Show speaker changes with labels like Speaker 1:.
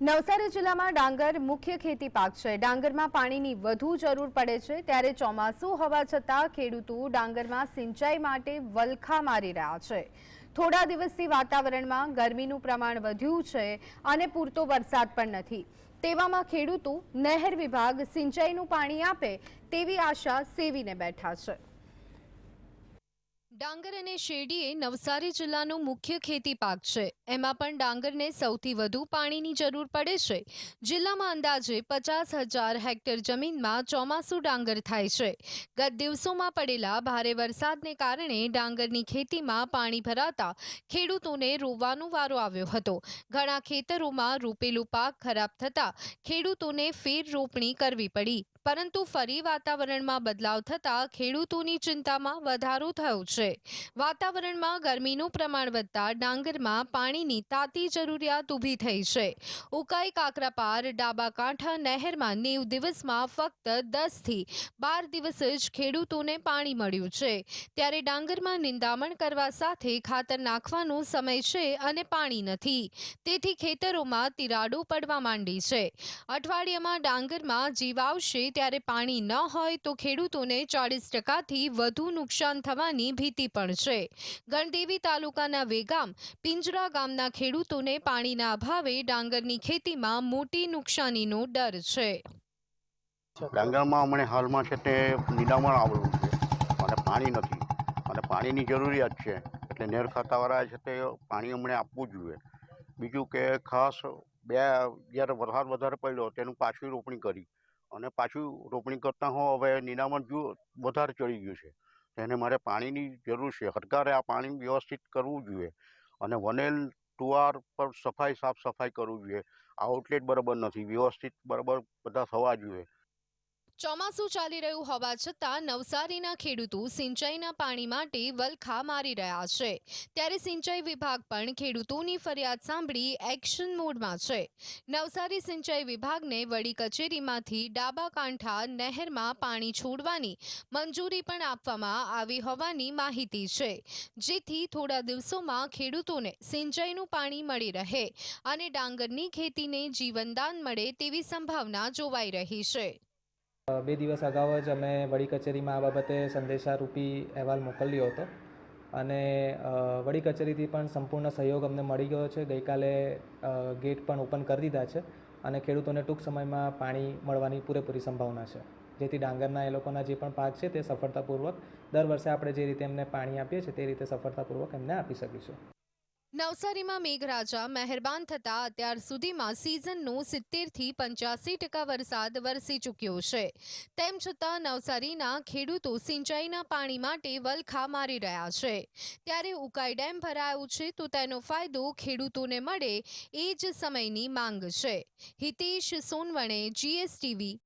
Speaker 1: નવસારી જિલ્લામાં ડાંગર મુખ્ય ખેતી પાક છે. ડાંગરમાં પાણીની વધુ જરૂર પડે છે ત્યારે ચોમાસું હોવા છતાં ખેડૂતો ડાંગરમાં સિંચાઈ માટે વલખા મારી રહ્યા છે. થોડા દિવસથી વાતાવરણમાં ગરમીનું પ્રમાણ વધ્યું છે અને પૂરતો વરસાદ પણ નથી. તેવામાં ખેડૂતો નહેર વિભાગ સિંચાઈનું પાણી આપે તેવી આશા સેવીને બેઠા છે. ડાંગર અને શેરડી એ નવસારી જિલ્લાનો મુખ્ય ખેતી પાક છે. એમાં પણ ડાંગરને સૌથી વધુ પાણીની જરૂર પડે છે. જિલ્લામાં અંદાજે પચાસ હજાર હેક્ટર જમીનમાં ચોમાસું ડાંગર થાય છે. ગત દિવસોમાં પડેલા ભારે વરસાદને કારણે ડાંગરની ખેતીમાં પાણી ભરાતા ખેડૂતોને રોવાનો વારો આવ્યો હતો. ઘણા ખેતરોમાં રોપેલું પાક ખરાબ થતાં ખેડૂતોને ફેર રોપણી કરવી પડી. પરંતુ ફરી વાતાવરણમાં બદલાવ થતાં ખેડૂતોની ચિંતામાં વધારો થયો છે. વાતાવરણમાં ગરમીનું પ્રમાણ વધતા ડાંગરમાં પાણીની તાતી જરૂરિયાત ઊભી થઈ છે. ઉકાઈ, કાકરાપાર ડાબા કાંઠા નહેરમાં નેવ દિવસમાં ફક્ત દસથી બાર દિવસ જ ખેડૂતોને પાણી મળ્યું છે. ત્યારે ડાંગરમાં નિંદામણ કરવા સાથે ખાતર નાખવાનો સમય છે અને પાણી નથી. તેથી ખેતરોમાં તિરાડો પડવા માંડી છે. અઠવાડિયામાં ડાંગરમાં જીવ આવશે ત્યારે પાણી ન હોય તો ખેડૂતોને ચાળીસ ટકાથી વધુ નુકસાન થવાની ભીતિ પણ છે. ગણદેવી તાલુકાના વેગામ, પિંજરા ગામના ખેડૂતોને પાણીના અભાવે ડાંગરની ખેતીમાં મોટી નુકસાનીનો ડર છે.
Speaker 2: ડાંગરમાં અમને હાલમાં છે તે નિદામણ આવેલું છે. અને પાણી નથી. અને પાણીની જરૂરિયાત છે. એટલે નેર ખાતાવાળા છે તે પાણી અમને આપવું જોઈએ. બીજું કે ખાસ બે, જ્યારે વરસાદ વધારે પડ્યો, તેનું પાછી રોપણી કરી. અને પાછું રોપણી કરતાં હો હવે નિનામણ જો વધારે ચડી ગયું છે એને મારે પાણીની જરૂર છે. સરકારે આ પાણી વ્યવસ્થિત કરવું જોઈએ અને વનેલ ટુઆર પર સફાઈ, સાફ સફાઈ કરવું જોઈએ. આઉટલેટ બરાબર નથી. વ્યવસ્થિત બરાબર બધા થવા જોઈએ.
Speaker 1: ચોમાસું ચાલી રહ્યું હોવા છતાં નવસારીના ખેડૂતો સિંચાઈના પાણી માટે વલખા મારી રહ્યા છે. ત્યારે સિંચાઈ વિભાગ પણ ખેડૂતોની ફરિયાદ સાંભળી એક્શન મોડમાં છે. નવસારી સિંચાઈ વિભાગને વડી કચેરીમાંથી ડાબા કાંઠા નહેરમાં પાણી છોડવાની મંજૂરી પણ આપવામાં આવી હોવાની માહિતી છે. જેથી થોડા દિવસોમાં ખેડૂતોને સિંચાઈનું પાણી મળી રહે અને ડાંગરની ખેતીને જીવનદાન મળે તેવી સંભાવના જોવાઈ રહી છે.
Speaker 3: બે દિવસ અગાઉ જ અમે વડી કચેરીમાં આ બાબતે સંદેશારૂપી અહેવાલ મોકલ્યો હતો અને વડી કચેરીથી પણ સંપૂર્ણ સહયોગ અમને મળી ગયો છે. ગઈકાલે ગેટ પણ ઓપન કરી દીધા છે અને ખેડૂતોને ટૂંક સમયમાં પાણી મળવાની પૂરેપૂરી સંભાવના છે. જેથી ડાંગરના એ લોકોના જે પણ પાક છે તે સફળતાપૂર્વક, દર વર્ષે આપણે જે રીતે એમને પાણી આપીએ છીએ તે રીતે સફળતાપૂર્વક એમને આપી શકીશું.
Speaker 1: નવસારીમાં મેઘરાજા મહેરબાન થતાં અત્યાર સુધીમાં સિઝનનો સિત્તેરથી પંચ્યાસી ટકા વરસાદ વરસી ચૂક્યો છે. તેમ છતાં નવસારીના ખેડૂતો સિંચાઈના પાણી માટે વલખા મારી રહ્યા છે. ત્યારે ઉકાઈ ડેમ ભરાયો છે તો તેનો ફાયદો ખેડૂતોને મળે એ જ સમયની માંગ છે. હિતેશ સોનવણે જીએસટીવી